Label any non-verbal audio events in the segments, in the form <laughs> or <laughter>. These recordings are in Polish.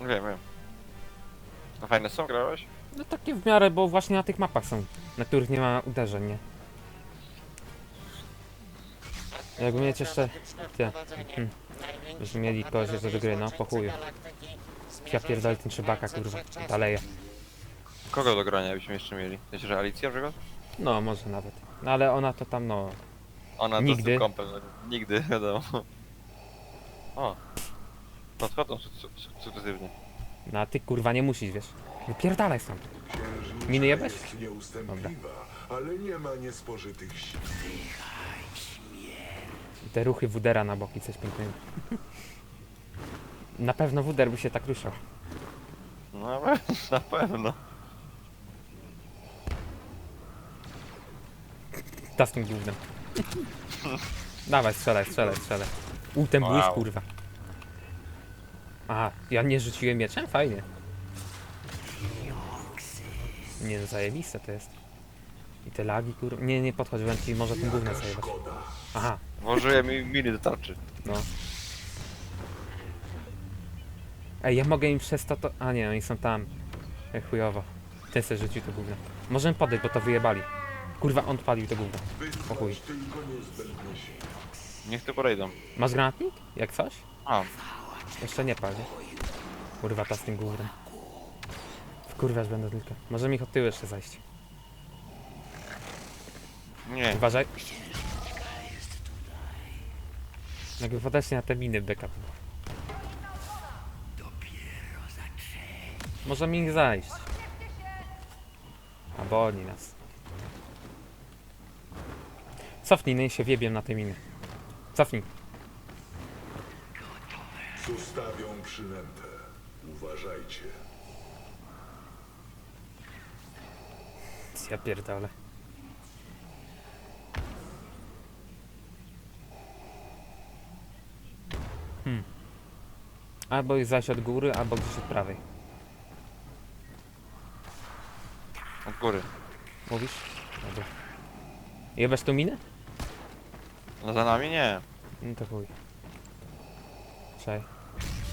Wiem, wiem. A fajne są, grałeś? No takie w miarę, bo właśnie na tych mapach są, na których nie ma uderzeń, nie? Jakby mieć jeszcze... Ty, hmm, Byśmy mieli kogoś jeszcze do gry, no, po chuju. Ja pierdolę ten trzybaka, kurwa, daleje. Kogo do grania byśmy jeszcze mieli? Myślisz, że Alicja na przykład? No, może nawet. No ale ona to tam, no... Ona Nigdy. to z tym kompem. Nigdy, wiadomo. O. Podchodzą suk- suk- sukcesywnie. No a ty, kurwa, nie musisz, wiesz. Wypierdalaj stąd. Księżniczka Miny jebać? jest nieustępliwa, ale nie ma niespożytych sił. I te ruchy Wudera na boki, coś pięknego. Na pewno Wuder by się tak ruszał. No, na <laughs> pewno. Ta z tym głównym. Dawaj, strzelaj, strzelaj, strzelaj. U, ten Wow. błysk, kurwa. Aha, ja nie rzuciłem mieczem? Fajnie. Nie, no zajebiste to jest. I te lagi, kurwa. Nie, nie podchodziłem ci, może tym Jaka zajebać. Aha, Włożyłem mi miny do tarczy. no. Ej, ja mogę im przez to to... A nie, oni są tam. Ej, chujowo. Ten se rzucił to gówno. Możemy podejść, bo to wyjebali. Kurwa, on palił to gówno. O chuj. Niech tu podejdą. Masz granatnik? Jak coś? A, Jeszcze nie pali. Kurwa, ta z tym gównem. Wkurwiasz będę tylko. Możemy ich od tyłu jeszcze zajść. nie. Uważaj. Jakby podeszli na te miny backup. Możemy ich zajść. Albo oni nas. Cofnij, no i się wiebię na te miny. Cofnij. Zostawią przynętę. Uważajcie. Ja pierdolę. Hmm. Albo ich zaś od góry, albo gdzieś od prawej. Od góry. Mówisz? Dobra. Jebać tą minę? No za nami nie. No to chuj. Czekaj.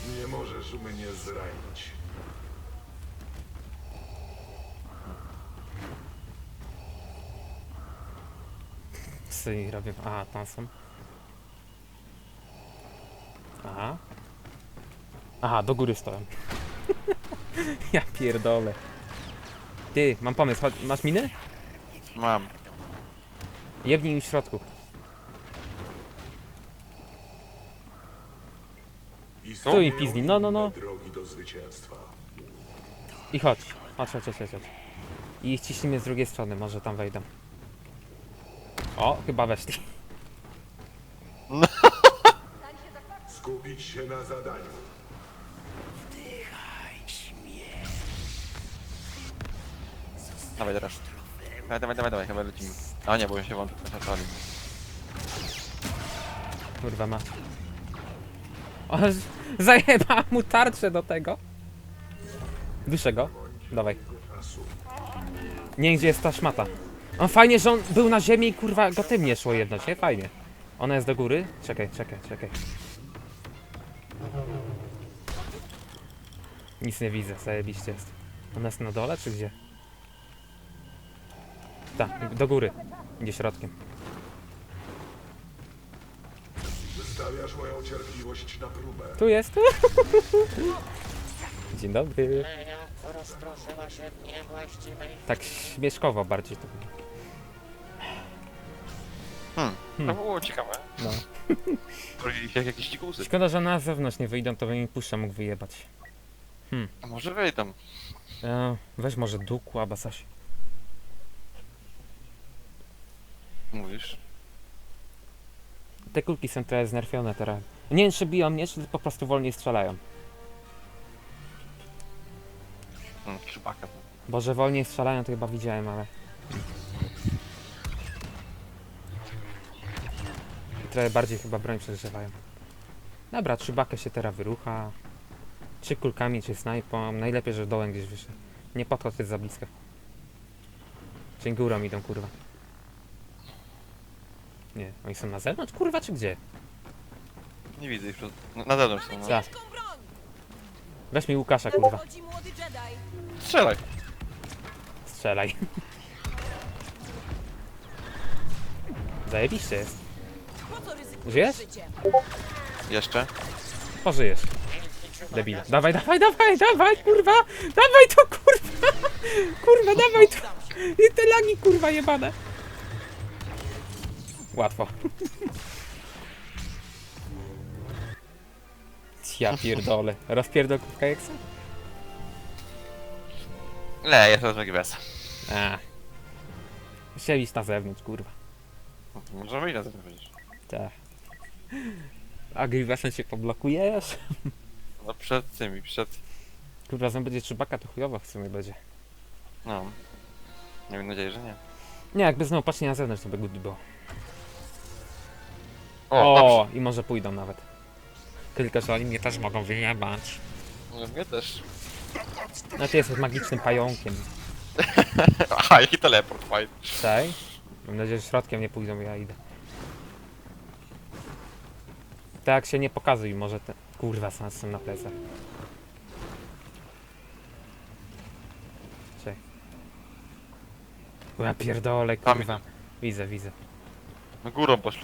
Nie możesz mnie zranić. Oni robią? Aha, tam są. Aha. Aha, do góry stoją. <laughs> ja pierdolę. Ty, mam pomysł. Chodź, masz minę? Mam. Jebnij im w środku. Istnieją i pizdni, no, no, no. I chodź. Chodź, chodź, chodź, chodź. chodź. I ich ciśnijmy z drugiej strony, może tam wejdą. O, chyba weszli. Skupić się na zadaniu. Dawaj teraz. Dawaj, dawaj, dawaj, dawaj, chyba lecimy. A nie, bo się wątpię, zaczęli. Kurwa ma. O, mu tarczę do tego. Duszę go. Dawaj. Nie gdzie jest ta szmata. On fajnie, że on był na ziemi i kurwa go tym nie szło jedność, nie? Fajnie. Ona jest do góry? Czekaj, czekaj, czekaj. Nic nie widzę, zajebiście jest. Ona jest na dole, czy gdzie? Tak, do góry. Idzie środkiem. Wystawiasz moją cierpliwość na próbę. Tu jest. <laughs> Dzień dobry. rozproszyła się w niewłaściwej Tak śmieszkowo bardziej to było. Hmm. Hmm. To było ciekawe. No. <laughs> Się jak jakieś dzikusy. Szkoda, że na zewnątrz nie wyjdą, to bym im puszcza mógł wyjebać. A może wejdą. E, weź może duku, coś. Mówisz? Te kulki są trochę znerfione teraz. Nie wiem, czy biją mnie, czy po prostu wolniej strzelają. Hmm, przybaka. Bo że wolniej strzelają, to chyba widziałem, ale... I trochę bardziej chyba broń przegrzewają. Dobra, trzybakę się teraz wyrucha. Czy kulkami, czy snajpą. Najlepiej, że dołem gdzieś wyszedł. Nie podchodź, za blisko. Czy górą idą, kurwa. Nie, oni są na zewnątrz, kurwa, czy gdzie? Nie widzę ich przed... Na, na zewnątrz są. No. Za. Weź mi Łukasza, kurwa. Chodzi młody Jedi. Strzelaj. Strzelaj. Zajebiście jest. Po co ryzykujesz Żyjesz? życiem? Jeszcze. Pożyjesz. Debile. Dawaj, dawaj, dawaj, dawaj, kurwa! Dawaj to, kurwa! Kurwa, dawaj to! I te lagi, kurwa, jebane. Łatwo. Ja pierdolę. Rozpierdol kubka jak Nie, jest rozmogi bez. A. Chciałem iść na zewnątrz, kurwa. Możemy iść na zewnątrz przecież. Tak. A Grievesem się poblokujesz? No przed tymi, przed... Kurwa, znowu będzie trzybaka, to chujowo w sumie będzie. No. Nie mam nadziei, że nie. Nie, jakby znowu patrzcie na zewnątrz, to by good było. O, O, i może pójdą nawet. Tylko, że oni mnie też mogą wyjebać. dobrze. Mnie też. No ty jesteś magicznym pająkiem. <laughs> Aha, jaki teleport, fajny. Czej? Mam nadzieję, że środkiem nie pójdą, ja idę. Tak się nie pokazuj, może te... Kurwa, sam jestem na plecach. Czej. O, Ja pierdolę, kurwa. Widzę, widzę. No górą poszli.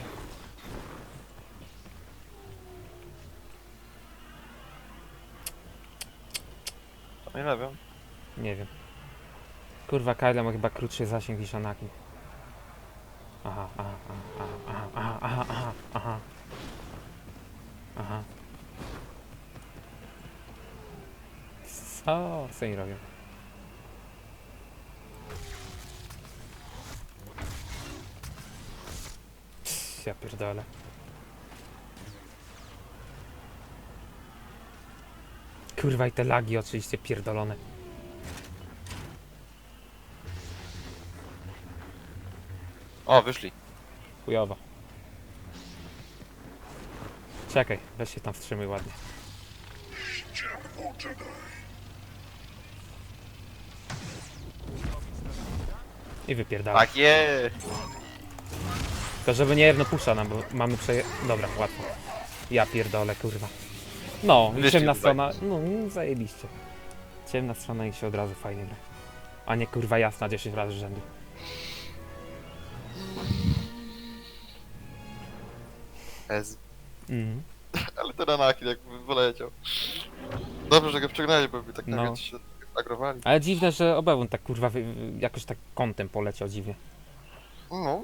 To nie wiem. Nie wiem. Kurwa, Kyle ma chyba krótszy zasięg niż Anakin. Aha, aha, aha, aha, aha, aha, aha, aha. Aha. Co? Co oni robią? Psz, Ja pierdolę. Kurwa i te lagi oczywiście pierdolone. O, wyszli. Chujowo. Czekaj, weź się tam wstrzymuj ładnie. I wypierdalaj. Tak jest. Tylko żeby nie jedno pusza nam, bo mamy przeje... Dobra, łatwo. Ja pierdolę, kurwa. No, ciemna strona, no zajebiście. Ciemna strona i się od razu fajnie gra. A nie kurwa jasna 10 razy rzędu. Ez. Mhm. <laughs> Ale ten Anakin jakby wyleciał. Dobrze, że go wciągnęli, bo by tak No. nagle się agrowali. Ale dziwne, że obewun tak kurwa wy, jakoś tak kątem poleciał dziwnie. No,